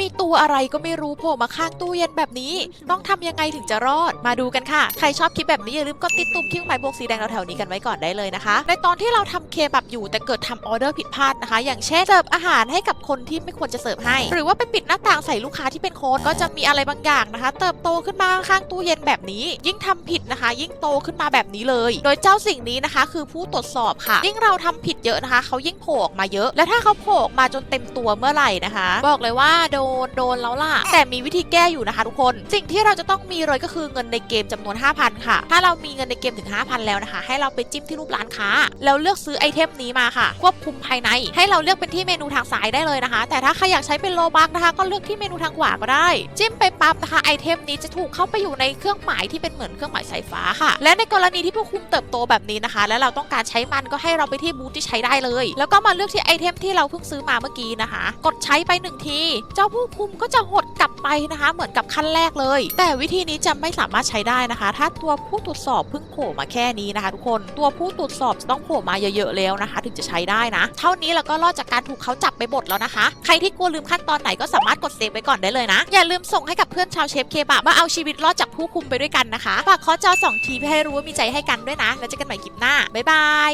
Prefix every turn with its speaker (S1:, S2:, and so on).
S1: มีตัวอะไรก็ไม่รู้โผล่มาข้างตู้เย็นแบบนี้ ต้องทำยังไงถึงจะรอด มาดูกันค่ะ ใครชอบคลิปแบบนี้อย่าลืมกดติดตุ่มที่หมายบวกสีแดงแถวๆนี้กันไว้ก่อนได้เลยนะคะ ในตอนที่เราทำเคบับอยู่แต่เกิดทำออเดอร์ผิดพลาดนะคะ อย่างเช่นเสิร์ฟอาหารให้กับคนที่ไม่ควรจะเสิร์ฟให้ หรือว่าไปปิดหน้าต่างใส่ลูกค้าที่เป็นโค้ดก็จะมีอะไรบางอย่างนะคะ เติบโตขึ้นมาข้างตู้เย็นแบบนี้ ยิ่งทำผิดนะคะ ยิ่งโตขึ้นมาแบบนี้เลย โดยเจ้าสิ่งนี้นะคะ คือผู้ตรวจสอบค่ะ ยิ่งเราทำผิดเยอะนะคะเขายิ่งโผล่ออกมาเยอะ และถ้าเขาโผล่ออกมาจนเต็มตัวเมื่อไหร่นะคะ บอกเลยว่าโดนโดนแล้วล่ะ แต่มีวิธีแก้อยู่นะคะทุกคน สิ่งที่เราจะต้องมีเลยก็คือเงินในเกมจำนวน 5,000 ค่ะ ถ้าเรามีเงินในเกมถึง 5,000 แล้วนะคะ ให้เราไปจิ้มที่รูปร้านค้า แล้วเลือกซื้อไอเทมนี้มาค่ะ ควบคุมภายใน ให้เราเลือกเป็นที่เมนูทางซ้ายได้เลยนะคะ แต่ถ้าใครอยากใช้เป็นโลบักนะคะ ก็เลือกที่เมนูทางขวาก็ได้ จิ้มไปปั๊บนะคะไอเทมนี้จะถูกเข้าไปอยู่ในเครื่องหมายที่เป็นเหมือนเครื่องหมายสายฟ้าค่ะ และในกรณีที่ผู้คุมเติบโตแบบนี้นะคะ และเราต้องการใช้มันก็ให้เราไปที่บูธที่ใช้ได้เลย แล้วก็มาเลือกที่ไอเทมที่เราเพิ่งซื้อมาเมื่อกี้นะคะ กดใช้ไปหนึ่งทีเจ้าผู้คุมก็จะหดกลับไปนะคะ เหมือนกับขั้นแรกเลย แต่วิธีนี้จะไม่สามารถใช้ได้นะคะ ถ้าตัวผู้ตรวจสอบเพิ่งโผล่มาแค่นี้นะคะ ทุกคนตัวผู้ตรวจสอบต้องโผล่มาเยอะๆแล้วนะคะ ถึงจะใช้ได้นะ เท่านี้เราก็รอดจากการถูกเขาจับไปบดแล้วนะคะ ใครที่กลัวลืมขั้นตอนไหนก็สามารถกดเซฟไว้ก่อนได้เลยนะ อย่าลืมส่งให้กับเพื่อนชาวเชฟเคบะมาเอาชีวิตรอดจากผู้คุมไปด้วยกันนะคะฝากเคอจอสองทีเพื่อให้รู้ว่ามีใจให้กันด้วยนะ แล้วเจอกันใหม่คลิปหน้าบ๊ายบาย